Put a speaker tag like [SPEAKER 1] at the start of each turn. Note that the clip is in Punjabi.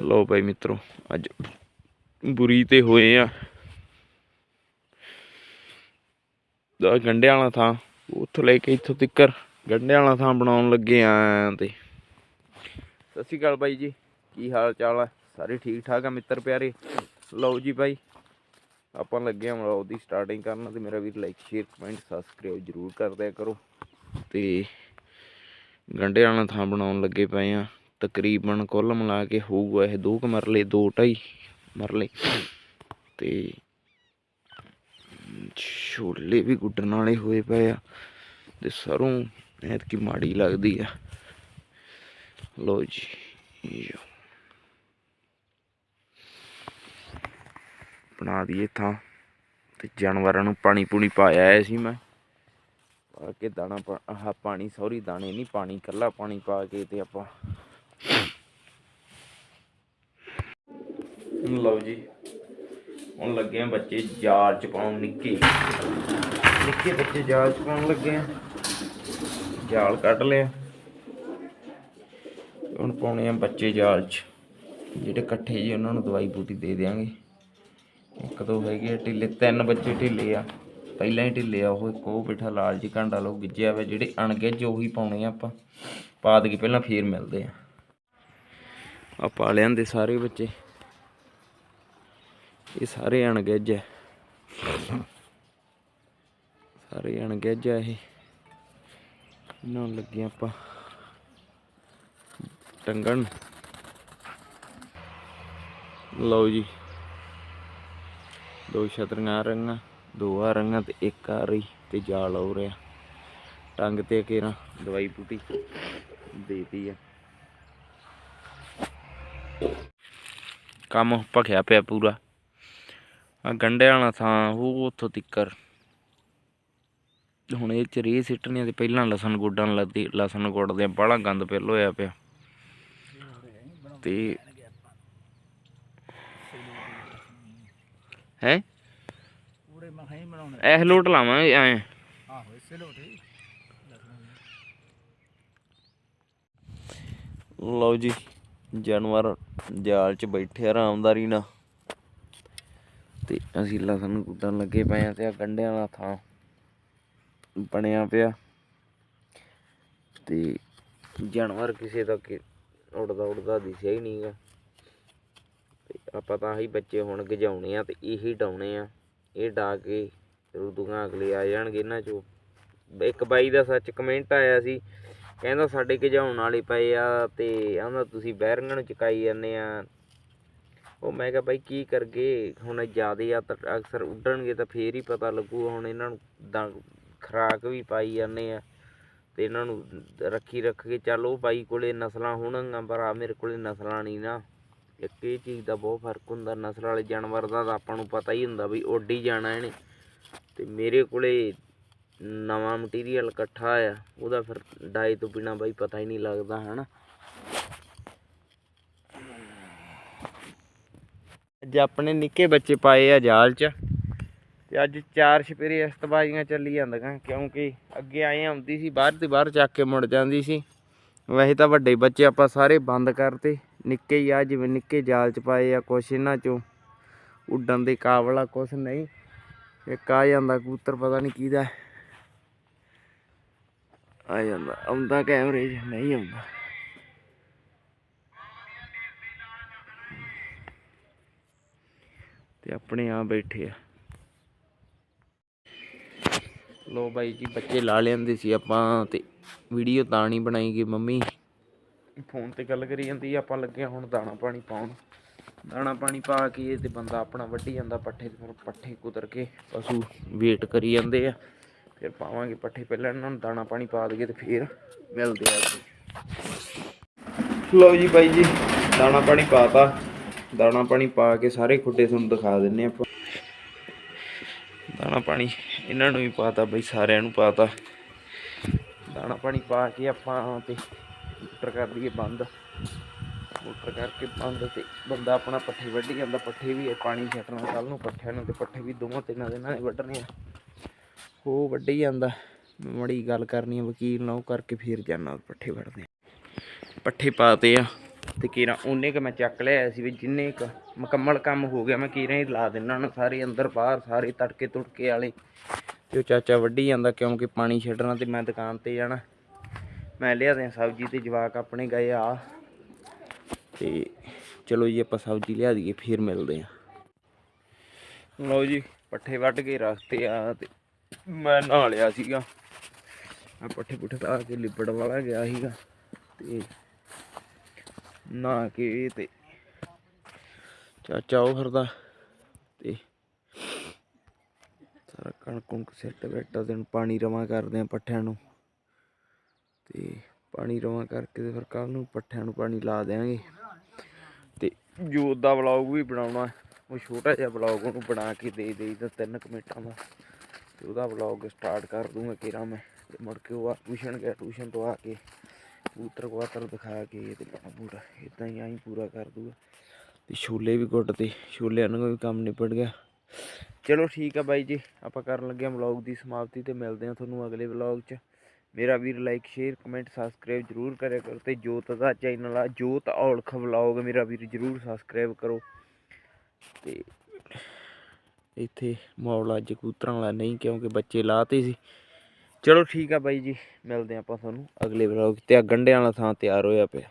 [SPEAKER 1] ਲਓ ਭਾਈ ਮਿੱਤਰੋ, ਅੱਜ ਬੁਰੀ ਤੇ ਹੋਏ ਆ। ਦਾ ਗੰਡਿਆਂ ਵਾਲਾ ਥਾਂ, ਉੱਥੋਂ ਲੈ ਕੇ ਇੱਥੋਂ ਤੱਕਰ ਗੰਡਿਆਂ ਵਾਲਾ ਥਾਂ ਬਣਾਉਣ ਲੱਗੇ ਆ ਤੇ। ਸਤਿ ਸ਼੍ਰੀ ਅਕਾਲ ਬਾਈ ਜੀ, ਕੀ ਹਾਲ ਚਾਲ ਆ? ਸਾਰੇ ਠੀਕ ਠਾਕ ਆ ਮਿੱਤਰ ਪਿਆਰੇ? ਲਓ ਜੀ ਬਾਈ, ਆਪਾਂ ਲੱਗੇ ਆ ਵਲੌਗ ਦੀ ਸਟਾਰਟਿੰਗ ਕਰਨ ਤੇ ਮੇਰਾ ਵੀਰ ਲਾਈਕ ਸ਼ੇਅਰ ਕਮੈਂਟ ਸਬਸਕ੍ਰਾਈਬ ਜਰੂਰ ਕਰ ਦਿਆ ਕਰੋ। ਤੇ ਗੰਡਿਆਂ ਵਾਲਾ ਥਾਂ ਬਣਾਉਣ ਲੱਗੇ ਪਏ ਆ। ਤਕਰੀਬਨ ਕੁੱਲ ਮਿਲਾ ਕੇ ਹੋਊਗਾ ਇਹ ਦੋ ਕੁ ਮਰਲੇ, ਦੋ ਢਾਈ ਮਰਲੇ। ਤੇ ਛੋਲੇ ਵੀ ਗੁੱਡਣ ਵਾਲੇ ਹੋਏ ਪਏ ਆ ਤੇ ਸਰੋਂ ਐਤਕੀ ਮਾੜੀ ਲੱਗਦੀ ਆ। ਲੋ ਜੀ ਬਣਾ ਦਈਏ ਥਾਂ ਤੇ ਜਾਨਵਰਾਂ ਨੂੰ ਪਾਣੀ ਪੂਣੀ ਪਾਇਆ ਐ ਸੀ ਮੈਂ। ਪਾ ਕੇ ਦਾਣਾ ਆਹ ਪਾਣੀ, ਸੌਰੀ, ਦਾਣੇ ਨਹੀਂ ਪਾਣੀ ਕੱਲਾ ਪਾਣੀ ਪਾ ਕੇ ਤੇ ਆਪਾਂ ਲਓ ਜੀ, ਹੁਣ ਲੱਗੇ ਆ ਬੱਚੇ ਜਾਲ ਚ ਪਾਉਣ ਨਿੱਕੇ। ਨਿੱਕੇ ਬੱਚੇ ਜਾਲ ਚ ਪਾਉਣ ਲੱਗੇ ਆ। ਜਾਲ ਕੱਢ ਲਿਆ। ਹੁਣ ਪਾਉਣੇ ਆ ਬੱਚੇ ਜਾਲ ਚ। ਜਿਹੜੇ ਇਕੱਠੇ ਜੀ ਉਹਨਾਂ ਨੂੰ ਦਵਾਈ ਬੂਟੀ ਦੇ ਦਿਆਂਗੇ। ਇੱਕ ਦੋ ਹੈਗੇ ਆ ਢਿੱਲੇ, ਤਿੰਨ ਬੱਚੇ ਢਿੱਲੇ ਆ। ਪਹਿਲਾਂ ਹੀ ਢਿੱਲੇ ਆ ਉਹ, ਇੱਕ ਉਹ ਬੈਠਾ ਲਾਲ ਜੀ ਘੰਟਾ ਲੋ ਗਿੱਜਿਆ ਵਾ। ਜਿਹੜੇ ਅਣਗਿੱਜ ਉਹੀ ਪਾਉਣੇ ਆ ਆਪਾਂ। ਪਾ ਦੇ ਕੇ ਪਹਿਲਾਂ ਫੇਰ ਮਿਲਦੇ ਆ। ਆ ਪਾ ਲਿਆਂਦੇ ਸਾਰੇ ਬੱਚੇ। ਇਹ ਸਾਰੇ ਅਣਗਿੱਜ ਹੈ ਸਾਰੇ ਅਣਗਿੱਜ ਹੈ ਇਹ। ਇਹਨਾਂ ਨੂੰ ਲੱਗੇ ਆਪਾਂ ਟੰਗਣ। ਲਓ ਜੀ। ਦੋ ਛਤਰੀਆਂ ਰੰਗਾਂ ਦੋ ਆ ਰੰਗਾਂ ਤੇ ਇੱਕ ਆ ਰਹੀ ਤੇ ਜਾਲ ਹੋ ਰਿਹਾ। ਟੰਗ ਤੇ ਕੇਰਾ, ਦਵਾਈ ਬੂਟੀ। ਦੇਤੀ ਆ। ਕੰਮ ਭਖਿਆ ਪਿਆ ਪੂਰਾ। ਆ ਗੰਡਿਆਂ ਵਾਲਾ ਥਾਂ ਉਹ ਉੱਥੋਂ ਤਿੱਕਰ। ਹੁਣ ਇਹ ਚ ਰੇ ਸਿੱਟਣੇ ਤੇ ਪਹਿਲਾਂ ਲਸਣ ਗੋਡਣ ਲੱਦੀ ਲਸਣ ਗੋਡਦੇ ਬਾਹਲਾ ਗੰਦ ਪਿੱਲ ਹੋਇਆ ਪਿਆ। ਤੇ ਹੈ?
[SPEAKER 2] ਪੂਰੇ ਮਖਾਂ ਹੀ ਬਣਾਉਣੇ
[SPEAKER 1] ਇਹ ਲੋਟ ਲਾਵਾਂਗੇ ਐ।
[SPEAKER 2] ਆਹੋ ਇਸੇ ਲੋਟੇ
[SPEAKER 1] ਲਓ ਜੀ। ਜਾਨਵਰ ਜਾਲ 'ਚ ਬੈਠੇ ਆਰਾਮਦਾਰੀ ਨਾਲ। ਤੇ ਅਸੀਂ ਲਸਣ ਕੁੱਟਣ ਲੱਗੇ ਪਏ ਆ ਤੇ ਆ ਗੰਡਿਆਂ ਦਾ ਥਾਂ ਬਣਿਆ ਪਿਆ। ਤੇ ਜਾਨਵਰ ਕਿਸੇ ਦਾ ਕਿ ਉੜਦਾ ਉੜਦਾ ਦਿਸਿਆ ਹੀ ਨਹੀਂਗਾ ਤੇ ਆਪਾਂ ਤਾਂ ਆਹੀ ਬੱਚੇ ਹੁਣ ਗਜਾਉਣੇ ਆ ਤੇ ਇਹੀ ਡਾਉਣੇ ਆ। ਇਹ ਡਾ ਕੇ ਰੂਦੂਆਂ ਅਗਲੇ ਆ ਜਾਣਗੇ ਇਹਨਾਂ ਚੋਂ। ਇੱਕ ਬਾਈ ਦਾ ਸੱਚ ਕਮੈਂਟ ਆਇਆ ਸੀ ਕਹਿੰਦਾ ਸਾਡੇ ਗਜਾਉਣ ਵਾਲੇ ਪਏ ਆ ਤੇ ਆਂਦਾ ਤੁਸੀਂ ਬੈਰੰਗਾਂ ਨੂੰ ਚਕਾਈ ਜਾਂਦੇ ਆ। ਉਹ ਮੈਂ ਕਿਹਾ ਬਾਈ ਕੀ ਕਰਗੇ? ਹੁਣ ਜਿਆਦੇ ਆ ਤਾਂ ਅਕਸਰ ਉੱਡਣਗੇ ਤਾਂ ਫੇਰ ਹੀ ਪਤਾ ਲੱਗੂ ਹੁਣ ਇਹਨਾਂ ਨੂੰ ਦਾਂ ਖਰਾਕ ਵੀ ਪਾਈ ਜਾਂਦੇ ਆ ਤੇ ਇਹਨਾਂ ਨੂੰ ਰੱਖੀ ਰੱਖ ਕੇ ਚੱਲ ਉਹ ਬਾਈ ਕੋਲੇ ਨਸਲਾਂ ਹੋਣਗੀਆਂ, ਪਰ ਆ ਮੇਰੇ ਕੋਲੇ ਨਸਲਾਂ ਨਹੀਂ ਨਾ। ਇੱਕ ਇਹ ਚੀਜ਼ ਦਾ ਬਹੁਤ ਫ਼ਰਕ ਹੁੰਦਾ, ਨਸਲ ਵਾਲੇ ਜਾਨਵਰ ਦਾ ਤਾਂ ਆਪਾਂ ਨੂੰ ਪਤਾ ਹੀ ਹੁੰਦਾ ਵੀ ਉੱਡ ਹੀ ਜਾਣਾ ਇਹਨੇ। ਤੇ ਮੇਰੇ ਕੋਲੇ ਨਵਾਂ ਮਟੀਰੀਅਲ ਇਕੱਠਾ ਆ, ਉਹਦਾ ਫਿਰ ਡਾਈ ਤੋਂ ਬਿਨਾ ਬਾਈ ਪਤਾ ਹੀ ਨਹੀਂ ਲੱਗਦਾ, ਹਨਾ? ਅੱਜ ਆਪਣੇ ਨਿੱਕੇ ਬੱਚੇ ਪਾਏ ਆ ਜਾਲ 'ਚ, ਤੇ ਅੱਜ ਚਾਰ ਛਪੇਰੇ ਇਸਤਬਾਜ਼ੀਆਂ ਚੱਲੀ ਜਾਂਦੀਆਂ, ਕਿਉਂਕਿ ਅੱਗੇ ਆਏ ਆਉਂਦੀ ਸੀ, ਬਾਹਰ ਤੇ ਬਾਹਰ ਚੱਕ ਕੇ ਮੁੜ ਜਾਂਦੀ ਸੀ। ਵੈਸੇ ਤਾਂ ਵੱਡੇ ਬੱਚੇ ਆਪਾਂ ਸਾਰੇ ਬੰਦ ਕਰਤੇ, ਨਿੱਕੇ ਹੀ ਆ, ਜਿਵੇਂ ਨਿੱਕੇ ਜਾਲ 'ਚ ਪਾਏ ਆ ਕੁਛ ਇਹਨਾਂ 'ਚੋਂ। ਉੱਡਣ ਦੇ ਕਾਬਲ ਆ ਕੁਛ ਨਹੀਂ। ਇੱਕ ਆ ਜਾਂਦਾ ਕਬੂਤਰ, ਪਤਾ ਨਹੀਂ ਕਿਹਦਾ। ਆ ਜਾਂਦਾ ਆਉਂਦਾ ਕੈਮਰੇ 'ਚ ਨਹੀਂ ਆਉਂਦਾ। ਤੇ ਆਪਣੇ ਆ ਬੈਠੇ ਆ। ਲੋ ਬਾਈ ਜੀ, ਬੱਚੇ ਲਾ ਲੈਂਦੇ ਸੀ ਆਪਾਂ ਤੇ ਵੀਡੀਓ ਤਾਂ ਨਹੀਂ ਬਣਾਈ ਗਈ ਮੰਮੀ। ਫੋਨ ਤੇ ਗੱਲ ਕਰੀ ਜਾਂਦੀ ਆਪਾਂ ਲੱਗੇ ਹੁਣ ਦਾਣਾ ਪਾਣੀ ਪਾਉਣ। ਦਾਣਾ ਪਾਣੀ ਪਾ ਕੇ ਤੇ ਬੰਦਾ ਆਪਣਾ ਵੱਢੀ ਜਾਂਦਾ, ਪੱਠੇ ਤੇ ਫਿਰ ਪੱਠੇ ਕੁਦਰ ਕੇ ਪਸ਼ੂ ਵੇਟ ਕਰੀ ਜਾਂਦੇ ਆ। ਫਿਰ ਪਾਵਾਂਗੇ ਪੱਠੇ ਪਹਿਲਾਂ ਇਹਨਾਂ ਨੂੰ ਦਾਣਾ ਪਾਣੀ ਪਾ ਦਈਏ ਤੇ ਫਿਰ ਮਿਲਦੇ ਆ ਅੱਗੇ ਲਓ ਜੀ ਬਾਈ ਜੀ, ਦਾਣਾ ਪਾਣੀ ਪਾਤਾ। ਦਾਣਾ ਪਾਣੀ ਪਾ ਕੇ ਸਾਰੇ ਖੁੱਡੇ ਤੁਹਾਨੂੰ ਦਿਖਾ ਦਿੰਨੇ ਆਪਾਂ। ਦਾਣਾ ਪਾਣੀ ਇਹਨਾਂ ਨੂੰ ਵੀ ਪਾਤਾ, ਬਈ ਸਾਰਿਆਂ ਨੂੰ ਪਾਤਾ। ਦਾਣਾ ਪਾਣੀ ਪਾ ਕੇ ਆਪਾਂ ਤੇ ਮੋਟਰ ਕਰ ਦਈਏ ਬੰਦ। ਮੋਟਰ ਕਰਕੇ ਬੰਦ ਤੇ ਬੰਦਾ ਆਪਣਾ ਪੱਠੇ ਵੱਢੀ ਜਾਂਦਾ ਪੱਠੇ ਵੀ ਪਾਣੀ ਛੱਟਣਾ ਕੱਲ ਨੂੰ ਪੱਠਿਆਂ ਨੂੰ ਤੇ ਪੱਠੇ ਵੀ ਦੋਵਾਂ ਤਿੰਨਾਂ ਦਿਨਾਂ ਦੇ ਵੱਢਣੇ ਆ। ਉਹ ਵੱਢੀ ਜਾਂਦਾ। ਮੜੀ ਗੱਲ ਕਰਨੀ ਆ, ਵਕੀਲ ਨਾਲ ਉਹ ਕਰਕੇ ਫੇਰ ਜਾਣਾ ਪੱਠੇ ਵੱਢਦੇ ਪੱਠੇ ਪਾਤੇ ਆ ਤੇ ਕੀਰਾ, ਉਹਨੇ ਕ ਮੈਂ ਚੱਕ ਲਿਆ ਸੀ ਵੀ ਜਿੰਨੇ ਕ ਮੁਕੰਮਲ ਕੰਮ ਹੋ ਗਿਆ, ਮੈਂ ਕੀਰਾ ਹੀ ਲਾ ਦਿੰਨਾ ਨਾ ਸਾਰੇ ਅੰਦਰ ਬਾਹਰ, ਸਾਰੇ ਤੜਕੇ ਤੁੜਕੇ ਵਾਲੇ। ਤੇ ਉਹ ਚਾਚਾ ਵੱਢੀ ਜਾਂਦਾ, ਕਿਉਂਕਿ ਪਾਣੀ ਛੱਡਣਾ ਤੇ ਮੈਂ ਦੁਕਾਨ ਤੇ ਜਾਣਾ। ਮੈਂ ਲਿਆ ਦਿਆਂ ਸਬਜ਼ੀ ਤੇ ਜਵਾਕ ਆਪਣੇ ਗਏ ਆ। ਤੇ ਚਲੋ ਜੀ, ਆਪਾਂ ਸਬਜ਼ੀ ਲਿਆ ਦਈਏ, ਫਿਰ ਮਿਲਦੇ ਆ। ਲਓ ਜੀ, ਪੱਠੇ ਵੱਢ ਕੇ ਰੱਖਤੇ ਆ ਤੇ ਮੈਂ ਨਹਾ ਲਿਆ ਸੀਗਾ। ਮੈਂ ਪੱਠੇ ਪੁੱਠੇ ਲਾ ਕੇ ਲਿਬੜ ਵਾਲਾ ਗਿਆ ਸੀਗਾ ਤੇ ਨਹਾ ਕੇ ਤੇ ਚਾਚਾ ਉਹ ਫਿਰਦਾ ਤੇ ਸਾਰਾ ਕਣਕ ਕੁਣਕ ਸਿੱਟ ਬੈਠਾ ਤੇ ਪਾਣੀ ਰਵਾ ਕਰਦੇ ਆ ਪੱਠਿਆਂ ਨੂੰ ਤੇ ਪਾਣੀ ਰਵਾ ਕਰਕੇ ਤੇ ਫਿਰ ਕੱਲ ਨੂੰ ਪੱਠਿਆਂ ਨੂੰ ਪਾਣੀ ਲਾ ਦੇਾਂਗੇ ਤੇ ਜੋਤ ਦਾ ਵਲੌਗ ਵੀ ਬਣਾਉਣਾ ਉਹ ਛੋਟਾ ਜਿਹਾ ਵਲੌਗ ਉਹਨੂੰ ਬਣਾ ਕੇ ਦੇ ਦੇਈਦਾ ਤਿੰਨ ਕੁ ਮਿੰਟਾਂ ਦਾ। ਤੇ ਉਹਦਾ ਵਲੌਗ ਸਟਾਰਟ ਕਰ ਦੂੰਗਾ ਕਿਰਾ ਮੈਂ। ਤੇ ਮੁੜ ਕੇ ਉਹ ਟਿਊਸ਼ਨ ਗਿਆ ਟਿਊਸ਼ਨ ਤੋਂ ਆ ਕੇ ਕਬੂਤਰ ਕਵਾਤਰ ਦਿਖਾ ਕੇ ਤੇ ਮੈਂ ਪੂਰਾ ਇਦਾਂ ਹੀ ਆਈ ਪੂਰਾ ਕਰ ਦੂਗਾ। ਤੇ ਛੋਲੇ ਵੀ ਗੁੱਟ ਤੇ, ਛੋਲਿਆਂ ਨੂੰ ਵੀ ਕੰਮ ਨਿਪਟ ਗਿਆ। ਚਲੋ ਠੀਕ ਆ ਬਾਈ ਜੀ, ਆਪਾਂ ਕਰਨ ਲੱਗੇ ਹਾਂ ਵਲੌਗ ਦੀ ਸਮਾਪਤੀ ਤੇ ਮਿਲਦੇ ਹਾਂ ਤੁਹਾਨੂੰ ਅਗਲੇ ਵਲੌਗ 'ਚ। ਮੇਰਾ ਵੀਰ ਲਾਈਕ ਸ਼ੇਅਰ ਕਮੈਂਟ ਸਬਸਕ੍ਰਾਈਬ ਜਰੂਰ ਕਰਿਆ ਕਰੋ ਤੇ ਜੋਤ ਦਾ ਚੈਨਲ ਆ, ਜੋਤ ਔਲਖ ਵਲੌਗ ਮੇਰਾ ਵੀਰ ਜਰੂਰ ਸਬਸਕ੍ਰਾਈਬ ਕਰੋ। ਤੇ ਇੱਥੇ ਮੌਲ ਅੱਜ ਕਬੂਤਰਾਂ ਵਾਲਾ ਨਹੀਂ ਕਿਉਂਕਿ ਬੱਚੇ ਲਾਤੇ ਸੀ। ਚਲੋ ਠੀਕ ਆ ਬਾਈ ਜੀ, ਮਿਲਦੇ ਹਾਂ ਆਪਾਂ ਤੁਹਾਨੂੰ ਅਗਲੇ ਵਲੌਗ ਤੇ। ਆ ਗੰਡਿਆਂ ਵਾਲਾ ਥਾਂ ਤਿਆਰ ਹੋਇਆ ਪਿਆ।